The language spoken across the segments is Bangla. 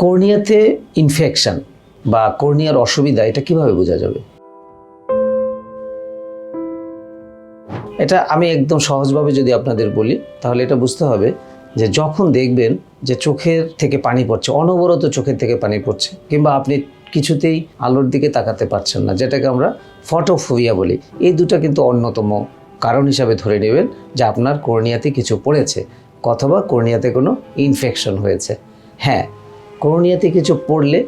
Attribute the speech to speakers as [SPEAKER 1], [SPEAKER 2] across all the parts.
[SPEAKER 1] কর্নিয়াতে ইনফেকশন বা কর্নিয়ার অসুবিধা, এটা কীভাবে বোঝা যাবে? এটা আমি একদম সহজভাবে যদি আপনাদের বলি, তাহলে এটা বুঝতে হবে যে যখন দেখবেন যে চোখের থেকে পানি পড়ছে, অনবরত চোখের থেকে পানি পড়ছে, কিংবা আপনি কিছুতেই আলোর দিকে তাকাতে পারছেন না, যেটাকে আমরা ফটোফোবিয়া বলি, এই দুটো কিন্তু অন্যতম কারণ হিসাবে ধরে নেবেন যে আপনার কর্নিয়াতে কিছু পড়েছে, অথবা কর্নিয়াতে কোনো ইনফেকশন হয়েছে। হ্যাঁ কর্নিয়াতে কিছু পড়লে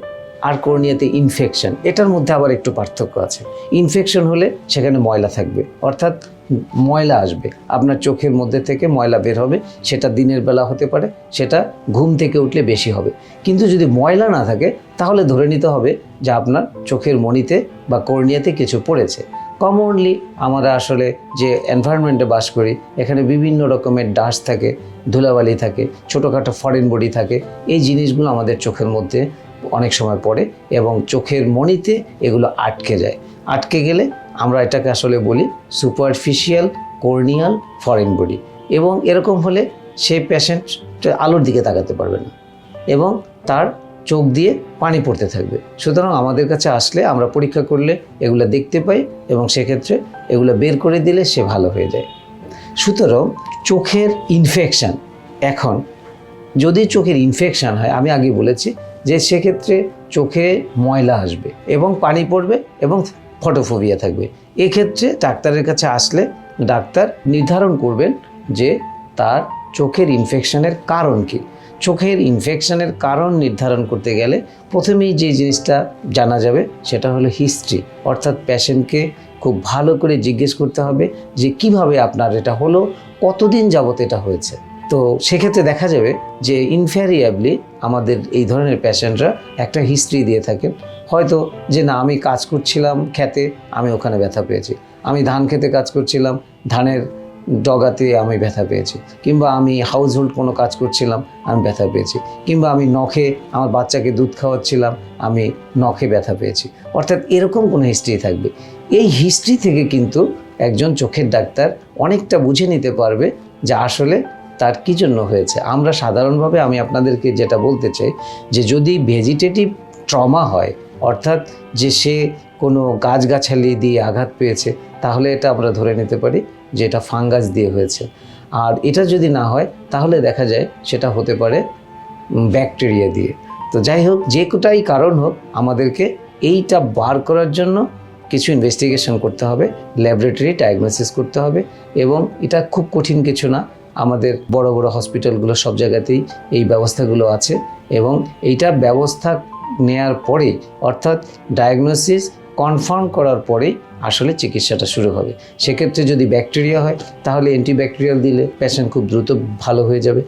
[SPEAKER 1] আর কর্নিয়াতে ইনফেকশন এটার মধ্যে আবার একটু পার্থক্য আছে। ইনফেকশন হলে সেখানে ময়লা থাকবে, অর্থাৎ ময়লা আসবে। আপনার চোখের মধ্যে থেকে ময়লা বের হবে, সেটা দিনের বেলা হতে পারে, সেটা ঘুম থেকে উঠলে বেশি হবে। কিন্তু যদি ময়লা না থাকে, তাহলে ধরে নিতে হবে যে আপনার চোখের মণিতে বা কর্নিয়াতে কিছু পড়েছে। কমনলি আমরা আসলে যে এনভায়রনমেন্টে বাস করি, এখানে বিভিন্ন রকমের ডাস্ট থাকে, ধুলাবালি থাকে, ছোটোখাটো ফরেন বডি থাকে, এই জিনিসগুলো আমাদের চোখের মধ্যে অনেক সময় পড়ে এবং চোখের মণিতে এগুলো আটকে যায়। আটকে গেলে আমরা এটাকে আসলে বলি সুপারফিশিয়াল কর্নিয়াল ফরেন বডি এবং এরকম হলে সেই পেশেন্ট আলোর দিকে তাকাতে পারবে না এবং তার চোখ দিয়ে পানি পড়তে থাকবে। সুতরাং আমাদের কাছে আসলে আমরা পরীক্ষা করলে এগুলো দেখতে পাই এবং সেক্ষেত্রে এগুলো বের করে দিলে সে ভালো হয়ে যায়। সুতরাং চোখের ইনফেকশান এখন যদি চোখের ইনফেকশান হয়, আমি আগে বলেছি যে সেক্ষেত্রে চোখে ময়লা আসবে এবং পানি পড়বে এবং ফটোফোবিয়া থাকবে। এক্ষেত্রে ডাক্তারের কাছে আসলে ডাক্তার নির্ধারণ করবেন যে তার চোখের ইনফেকশনের কারণ কী। চোখের ইনফেকশনের কারণ নির্ধারণ করতে গেলে প্রথমেই যে জিনিসটা জানা যাবে সেটা হলো হিস্ট্রি অর্থাৎ পেশেন্টকে খুব ভালো করে জিজ্ঞেস করতে হবে যে কীভাবে আপনার এটা হলো, কতদিন যাবত এটা হয়েছে। তো সেক্ষেত্রে দেখা যাবে যে ইনফ্যারিয়াবলি আমাদের এই ধরনের পেশেন্টরা একটা হিস্ট্রি দিয়ে থাকেন। হয়তো যে না, আমি কাজ করছিলাম খেতে, আমি ওখানে ব্যথা পেয়েছি। আমি ধান খেতে কাজ করছিলাম, ধানের ডগাতে আমি ব্যথা পেয়েছি। কিংবা আমি হাউস হোল্ড কোনো কাজ করছিলাম, আমি ব্যথা পেয়েছি। কিংবা আমি নখে আমার বাচ্চাকে দুধ খাওয়াচ্ছিলাম, আমি নখে ব্যথা পেয়েছি। অর্থাৎ এরকম কোনো হিস্ট্রি থাকবে। এই হিস্ট্রি থেকে কিন্তু একজন চোখের ডাক্তার অনেকটা বুঝে নিতে পারবে যে আসলে তার কী জন্য হয়েছে। আমরা সাধারণভাবে আমি আপনাদেরকে যেটা বলতে চাই যে যদি ভেজিটেটিভ ট্রমা হয়, অর্থাৎ যে সে কোনো গাছগাছালি দিয়ে আঘাত পেয়েছে, তাহলে এটা আমরা ধরে নিতে পারি যে এটা ফাঙ্গাস দিয়ে হয়েছে। আর এটা যদি না হয়, তাহলে দেখা যায় সেটা হতে পারে ব্যাকটেরিয়া দিয়ে। তো যাই হোক, যে কোটাই কারণ হোক, আমাদেরকে এইটা বার করার জন্য কিছু ইনভেস্টিগেশন করতে হবে ল্যাবরেটরি ডায়াগনোসিস করতে হবে এবং এটা খুব কঠিন কিছু না, আমাদের বড় বড় হসপিটালগুলো সব জায়গাতেই এই ব্যবস্থাগুলো আছে এবং এইটা ব্যবস্থা নেয়ার পরে অর্থাৎ ডায়াগনোসিস কনফার্ম করার পরেই আসলে চিকিৎসাটা শুরু হবে। সেক্ষেত্রে যদি ব্যাকটেরিয়া হয়, তাহলে অ্যান্টিব্যাকটেরিয়াল দিলে পেশেন্ট খুব দ্রুত ভালো হয়ে যাবে।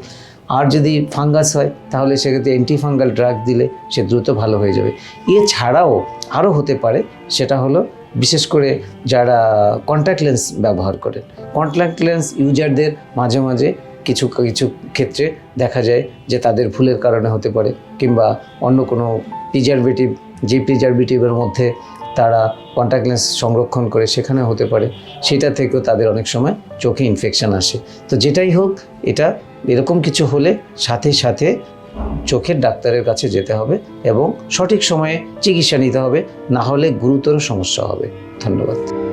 [SPEAKER 1] আর যদি ফাঙ্গাস হয়, তাহলে সেক্ষেত্রে অ্যান্টিফাঙ্গাল ড্রাগ দিলে সে দ্রুত ভালো হয়ে যাবে। এছাড়াও আরও হতে পারে, সেটা হলো বিশেষ করে যারা কন্ট্যাক্ট লেন্স ব্যবহার করেন। কন্ট্যাক্ট লেন্স ইউজারদের মাঝে মাঝে কিছু কিছু ক্ষেত্রে দেখা যায় যে তাদের ভুলের কারণে হতে পারে, কিংবা অন্য কোনো প্রিজারভেটিভ যে প্রিজারভেটিভের মধ্যে তারা কন্ট্যাক্ট লেন্স সংরক্ষণ করে সেখানে হতে পারে। সেটা থেকেও তাদের অনেক সময় চোখে ইনফেকশান আসে। তো যেটাই হোক, এটা এরকম কিছু হলে সাথে সাথে চোখের ডাক্তারের কাছে যেতে হবে এবং সঠিক সময়ে চিকিৎসা নিতে হবে। না হলে গুরুতর সমস্যা হবে। ধন্যবাদ।